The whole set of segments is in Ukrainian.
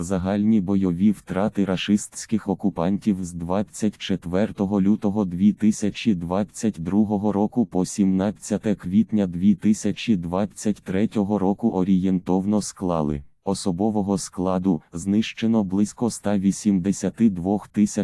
Загальні бойові втрати рашистських окупантів з 24 лютого 2022 року по 17 квітня 2023 року орієнтовно склали. Особового складу знищено близько 182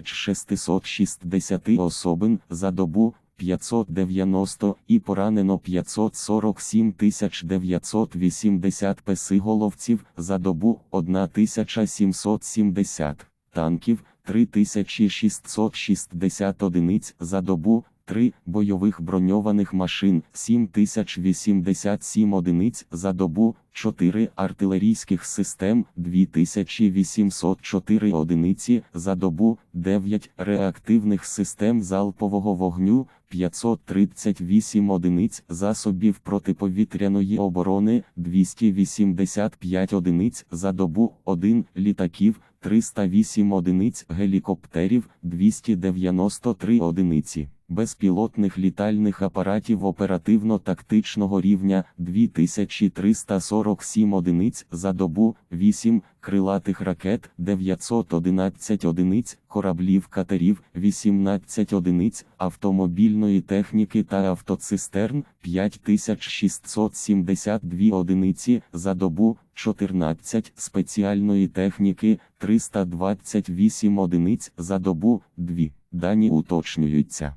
660 особин за добу 590 і поранено 547 980 песиголовців за добу 1770 танків 3660 одиниць за добу 3 бойових броньованих машин 7087 одиниць за добу 4 артилерійських систем 2804 одиниці за добу 9 реактивних систем залпового вогню 538 одиниць засобів протиповітряної оборони 285 одиниць за добу 1 літаків 308 одиниць гелікоптерів 293 одиниці безпілотних літальних апаратів оперативно-тактичного рівня 2347 одиниць за добу, 8 крилатих ракет 911 одиниць, кораблів катерів 18 одиниць, автомобільної техніки та автоцистерн 5672 одиниці за добу, 14 спеціальної техніки 328 одиниць за добу, 2. Дані уточнюються.